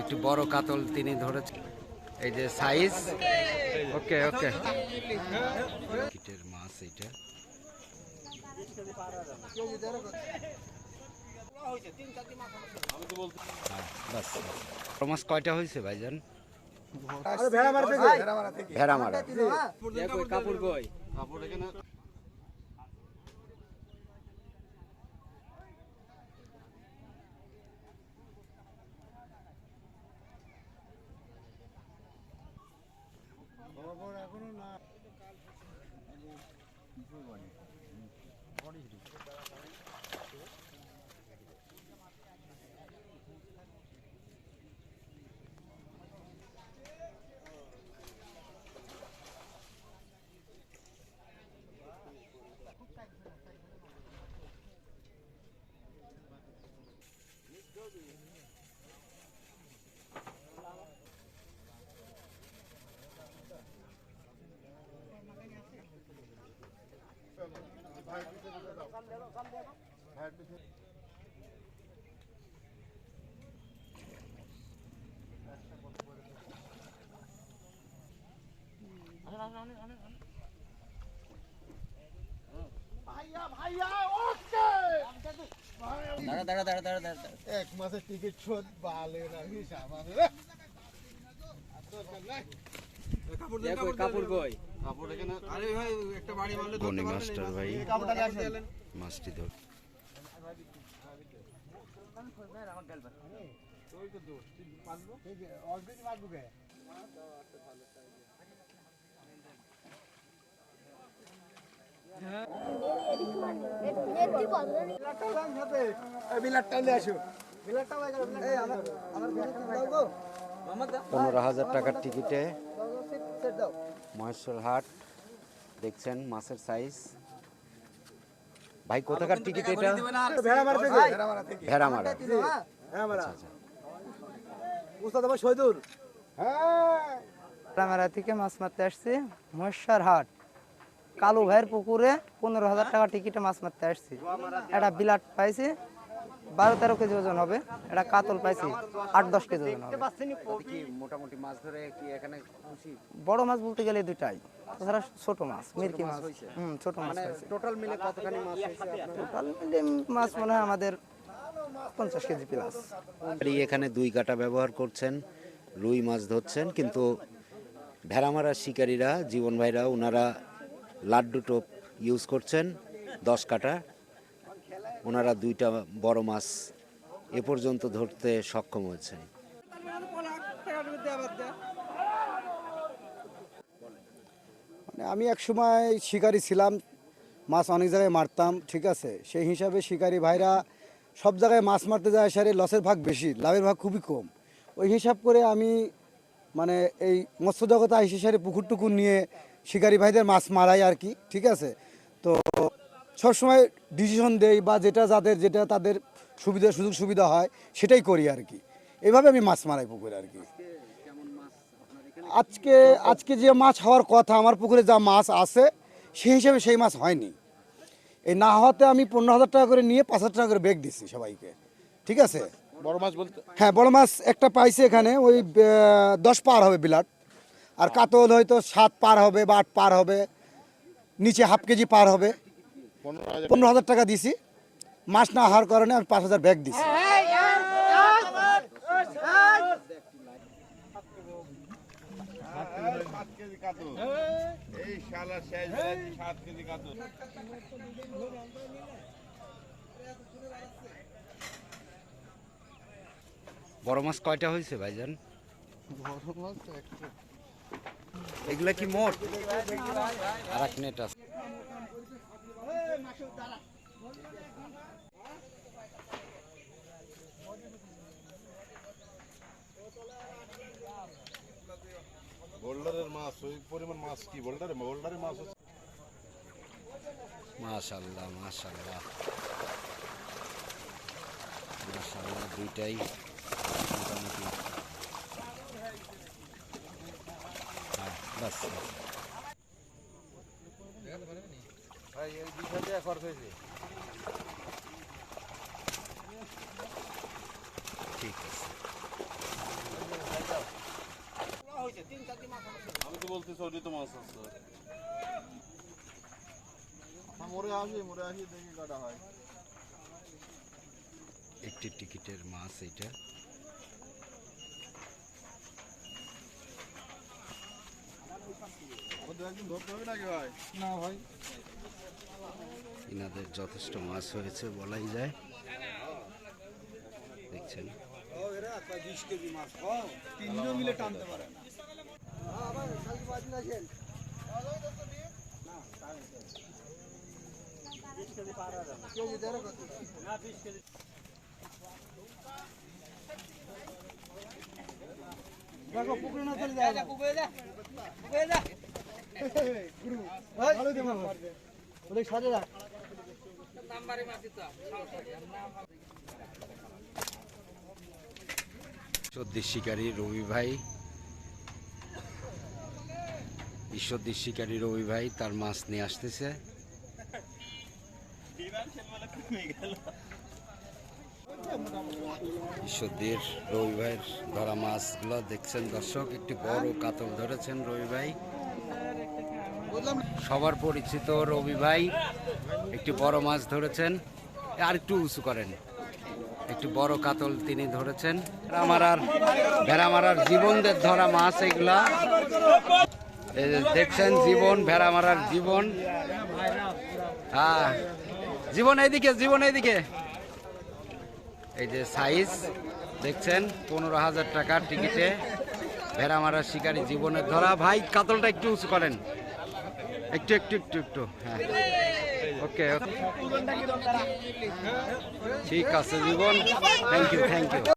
একটু বড় কাতল তিনি ধরেছেন এই যে সাইজ। ওকে ওকে। কিটের মাছ এটা হ্যাঁ, মাছ কয়টা হয়েছে ভাইজান? ভেড়া মারা কাপড় 你说过呢，嗯，哪里？এক মাসের টিকিট শোধ বালে না। হিসাব মাস্টার ভাই মাছটি ধর বিলাট টাইলে আসো বিলাটটা ভাই এই আমার আমার বিলাটটা দাও গো পনেরো হাজার টাকার টিকিটে মহেশ্বর হাট দেখছেন মাছের সাইজ ভাই কোথাকার টিকিট এটা? ভেড়া মারা থেকে। হ্যাঁ আচ্ছা হ্যাঁ মাছ মারতে আসছি। মহেশ্বর হাট কালু ভাইয়ের পুকুরে পনেরো হাজার টাকা টিকিটে মাছ মারতে আসছি। একটা বিলাট পাইছি। বারো তেরো কেজি ওজন হবে। একটা কাতল পাইছি আট দশ কেজি ওজন হবে। মোটামুটি মাছ ধরে কি এখানে বড় মাছ বলতে গেলে দুটাই তাছাড়া ছোট মাছ মিরকি মাছ হুম ছোট মাছ মানে টোটাল মিলে কতখানি মাছ টোটাল মিলে মাছ মনে হয় আমাদের পঞ্চাশ কেজি প্লাস আপনি এখানে দুই কাটা ব্যবহার করছেন রুই মাছ ধরছেন কিন্তু ভেড়ামারা শিকারীরা জীবন ভাইরা ওনারা লাড্ডু টোপ ইউজ করছেন দশ কাটা। ওনারা দুইটা বড় মাছ এ পর্যন্ত ধরতে সক্ষম হয়েছেন। মানে আমি এক সময় শিকারি ছিলাম, মাছ অনেক জায়গায় মারতাম, ঠিক আছে? সেই হিসাবে শিকারি ভাইরা সব জায়গায় মাছ মারতে যায় সারে লসের ভাগ বেশি, লাভের ভাগ খুবই কম। ওই হিসাব করে আমি মানে এই মৎস্য জগতে আইসি সারে পুকুর টুকুর নিয়ে শিকারি ভাইদের মাছ মারাই আর কি, ঠিক আছে? তো সবসময় ডিসিশন দেই বা যেটা যাদের যেটা তাদের সুবিধা সুযোগ সুবিধা হয় সেটাই করি আর কি। এভাবে আমি মাছ মারাই পুকুরে আর কি। আজকে আজকে যে মাছ হওয়ার কথা আমার পুকুরে যা মাছ আছে সেই হিসেবে সেই মাছ হয়নি। এই না হওয়াতে আমি পনেরো হাজার টাকা করে নিয়ে পাঁচ হাজার টাকা করে বেগ দিচ্ছি সবাইকে। ঠিক আছে? বড় মাছ বলতে হ্যাঁ বড় মাছ একটা পাইছে এখানে ওই দশ পার হবে বিলাট আর কাতল হয়তো সাত পার হবে বা আট পার হবে নিচে হাফ কেজি পার হবে। পনেরো হাজার পনেরো হাজার টাকা দিছি। মাছ না হওয়ার কারণে আমি পাঁচ হাজার ব্যাগ দিছি। বড় মাছ কয়টা হয়েছে ভাইজান? এগুলা কি মোট? আর এক নেট আছে। ওই পরিমাণ মাছ কি? বোল্ডারে বোল্ডারের মাছ হচ্ছে মাশাল্লাহ মাশাল্লাহ। মাশাল্লাহ দুইটাই মোটামুটি। হ্যাঁ বাস। ঠিক আছে। আমি তো বলতেছি ওটি তো মাছ আছে। মরে আসি মরে আসি দেখি কাটা হয়। একটি টিকিটের মাছ এটা ইনাদের যথেষ্ট মাছ হয়েছে বলাই যায়। দেখছেন। তিনজন মিলে টানতে পারে না। দেখো পুকুরে না চলে যায় ঈশ্বরদীর শিকারী রবি ভাই। ঈশ্বরদীর শিকারী রবি ভাই, তার মাছ নিয়ে আসতেছে। ঈশ্বরদীর রবি ভাইয়ের ধরা মাছগুলো দেখছেন দর্শক, একটি বড় কাতল ধরেছেন রবি ভাই। সবার পরিচিত রবি ভাই, একটি বড় মাছ ধরেছেন। আর একটু উঁচু করেন। একটি বড় কাতল তিনি ধরেছেন। ভেড়ামারার ভেড়ামারার জীবনদের ধরা মাছ এগুলা। দেখছেন জীবন, ভেড়া মারার জীবন। হ্যাঁ। জীবন এইদিকে জীবন এইদিকে। এই যে সাইজ দেখছেন, পনেরো হাজার টাকার টিকিটে ভেড়া মারার শিকারী জীবনের ধরা। ভাই, কাতলটা একটু উঁচু করেন। একটু একটু একটু একটু হ্যাঁ। ওকে ওকে ঠিক আছে, Jibon. Thank you thank you